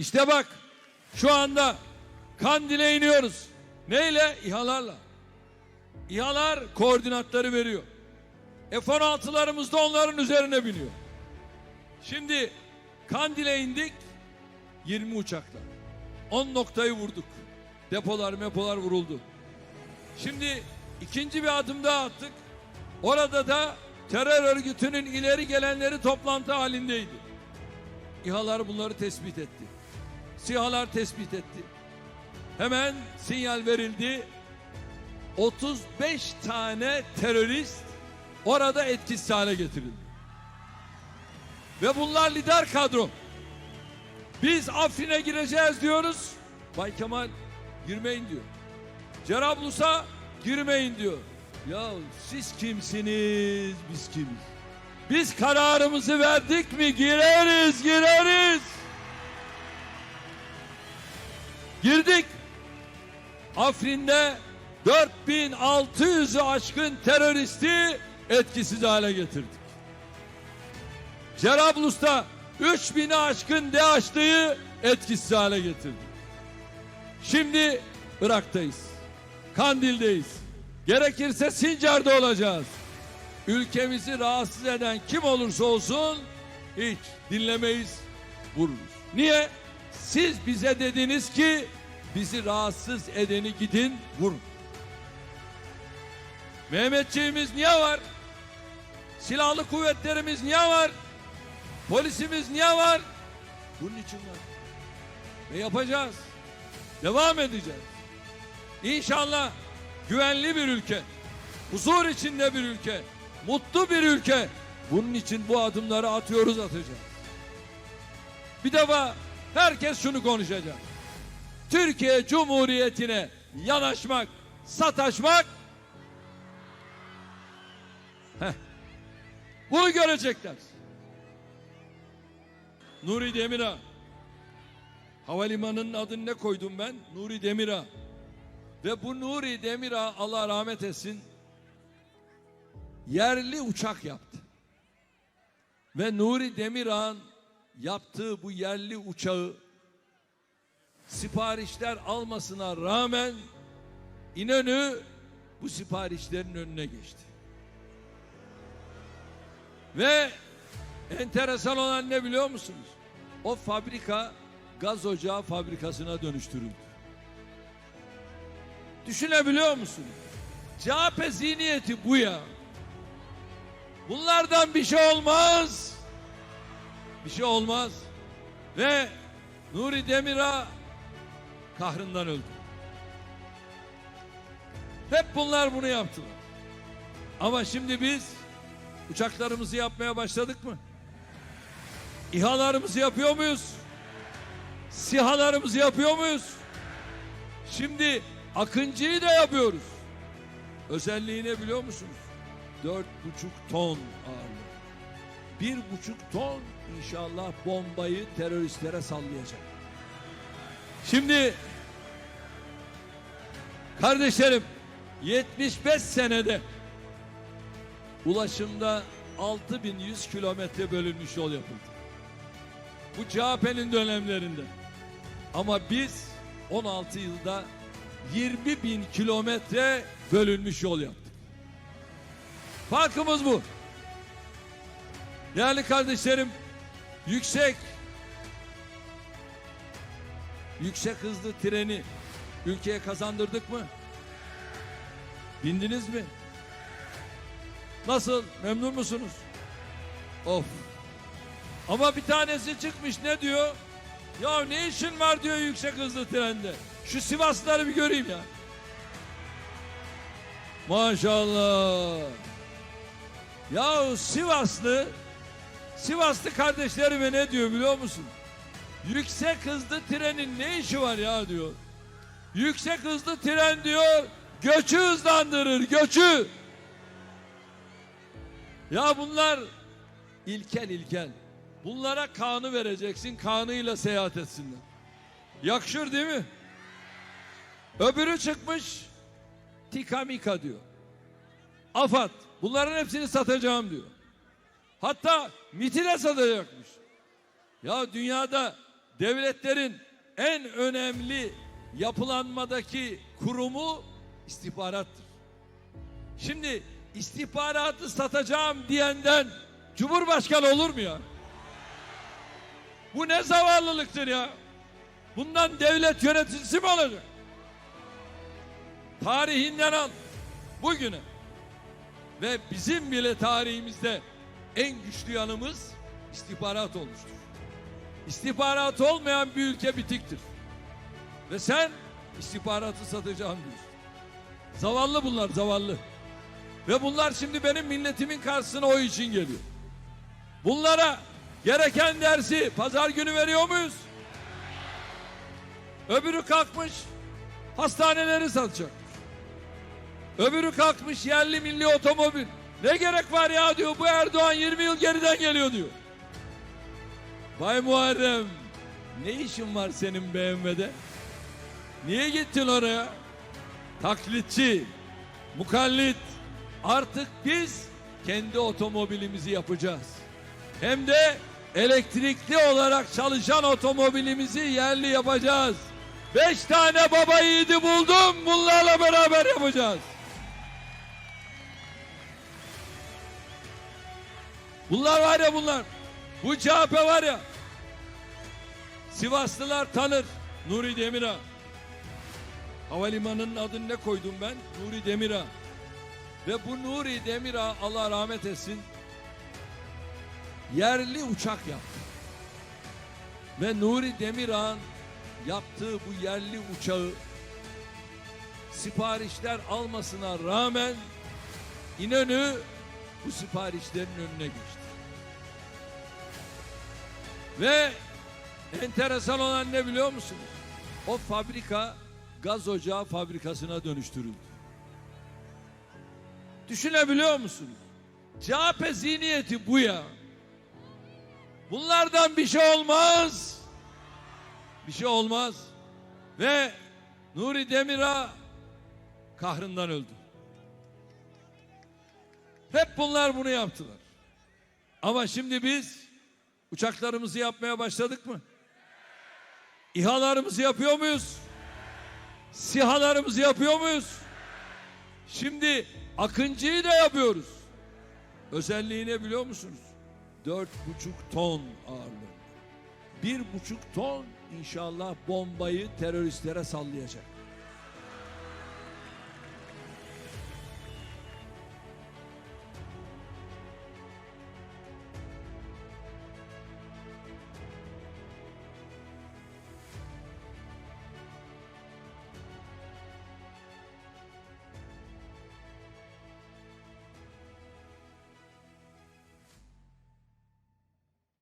İşte bak şu anda Kandil'e iniyoruz. Neyle? İHA'larla. İHA'lar koordinatları veriyor. F-16'larımız da onların üzerine biniyor. Şimdi Kandil'e indik 20 uçakla. 10 noktayı vurduk. Depolar mepolar vuruldu. Şimdi ikinci bir adım daha attık. Orada da terör örgütünün ileri gelenleri toplantı halindeydi. İHA'lar bunları tespit etti. SİHA'lar tespit etti. Hemen sinyal verildi. 35 tane terörist orada etkisiz hale getirildi. Ve bunlar lider kadro. Biz Afrin'e gireceğiz diyoruz. Bay Kemal girmeyin diyor. Cerablus'a girmeyin diyor. Ya siz kimsiniz biz kimiz? Biz kararımızı verdik mi gireriz gireriz. Girdik. Afrin'de 4600'ü aşkın teröristi etkisiz hale getirdik. Cerablus'ta 3000'i aşkın DAEŞ'lıyı etkisiz hale getirdik. Şimdi Irak'tayız. Kandil'deyiz. Gerekirse Sincar'da olacağız. Ülkemizi rahatsız eden kim olursa olsun hiç dinlemeyiz, vururuz. Niye? Siz bize dediniz ki bizi rahatsız edeni gidin vurun. Mehmetçiğimiz niye var? Silahlı kuvvetlerimiz niye var? Polisimiz niye var? Bunun için var. Ve yapacağız. Devam edeceğiz. İnşallah güvenli bir ülke, huzur içinde bir ülke, mutlu bir ülke. Bunun için bu adımları atıyoruz atacağız. Bir defa herkes şunu konuşacak. Türkiye Cumhuriyeti'ne yanaşmak, sataşmak Heh. Bunu görecekler. Nuri Demir'a Havalimanının adını ne koydum ben? Nuri Demir'a. Ve bu Nuri Demir'a Allah rahmet etsin yerli uçak yaptı. Ve Nuri Demirağ'ın yaptığı bu yerli uçağı siparişler almasına rağmen İnönü bu siparişlerin önüne geçti. Ve enteresan olan ne biliyor musunuz? O fabrika gaz ocağı fabrikasına dönüştürüldü. Düşünebiliyor musunuz? CHP zihniyeti bu ya. Bunlardan bir şey olmaz. Bir şey olmaz. Ve Nuri Demir'a kahrından öldü. Hep bunlar bunu yaptılar. Ama şimdi biz uçaklarımızı yapmaya başladık mı? İHA'larımızı yapıyor muyuz? SİHA'larımızı yapıyor muyuz? Şimdi Akıncı'yı da yapıyoruz. Özelliği ne biliyor musunuz? Dört buçuk ton ağırlığı. Bir buçuk ton inşallah bombayı teröristlere sallayacak. Şimdi kardeşlerim 75 senede ulaşımda 6100 kilometre bölünmüş yol yapıldı. Bu CHP'nin dönemlerinde. Ama biz 16 yılda 20 bin kilometre bölünmüş yol yaptık. Farkımız bu. Değerli kardeşlerim, yüksek yüksek hızlı treni ülkeye kazandırdık mı? Bindiniz mi? Nasıl? Memnun musunuz? Of. Ama bir tanesi çıkmış ne diyor? Ya ne işin var diyor yüksek hızlı trende. Şu Sivaslıları bir göreyim ya. Maşallah. Ya Sivaslı Sivaslı kardeşlerime ne diyor biliyor musun? Yüksek hızlı trenin ne işi var ya diyor. Yüksek hızlı tren diyor göçü hızlandırır göçü. Ya bunlar ilkel ilkel. Bunlara kanı vereceksin kanıyla seyahat etsinler. Yakışır değil mi? Öbürü çıkmış tika mika diyor. Afat bunların hepsini satacağım diyor. Hatta MIT'i de satacakmış. Ya dünyada devletlerin en önemli yapılanmadaki kurumu istihbarattır. Şimdi istihbaratı satacağım diyenden Cumhurbaşkanı olur mu ya? Bu ne zavallılıktır ya? Bundan devlet yöneticisi mi olacak? Tarihinden al bugüne ve bizim bile tarihimizde en güçlü yanımız istihbarat olmuştur. İstihbarat olmayan bir ülke bitiktir. Ve sen istihbaratı satacağım diyorsun. Zavallı bunlar zavallı. Ve bunlar şimdi benim milletimin karşısına o için geliyor. Bunlara gereken dersi pazar günü veriyor muyuz? Öbürü kalkmış hastaneleri satacak. Öbürü kalkmış yerli milli otomobil. Ne gerek var ya diyor bu Erdoğan 20 yıl geriden geliyor diyor. Bay Muharrem ne işin var senin BMW'de? Niye gittin oraya? Taklitçi, mukallit. Artık biz kendi otomobilimizi yapacağız. Hem de elektrikli olarak çalışan otomobilimizi yerli yapacağız. Beş tane baba yiğidi buldum. Bunlarla beraber yapacağız. Bunlar var ya bunlar. Bu CHP var ya. Sivaslılar tanır Nuri Demir'a. Havalimanının adını ne koydum ben? Nuri Demir'a. Ve bu Nuri Demir'a Allah rahmet etsin yerli uçak yaptı. Ve Nuri Demirağ'ın yaptığı bu yerli uçağı siparişler almasına rağmen İnönü bu siparişlerin önüne geçti. Ve enteresan olan ne biliyor musunuz? O fabrika gaz ocağı fabrikasına dönüştürüldü. Düşünebiliyor musunuz? CHP zihniyeti bu ya. Bunlardan bir şey olmaz. Bir şey olmaz. Ve Nuri Demir'a kahrından öldü. Hep bunlar bunu yaptılar. Ama şimdi biz uçaklarımızı yapmaya başladık mı? İHA'larımızı yapıyor muyuz? SİHA'larımızı yapıyor muyuz? Şimdi Akıncı'yı da yapıyoruz. Özelliği ne biliyor musunuz? Dört buçuk ton ağırlığı. Bir buçuk ton inşallah bombayı teröristlere sallayacak.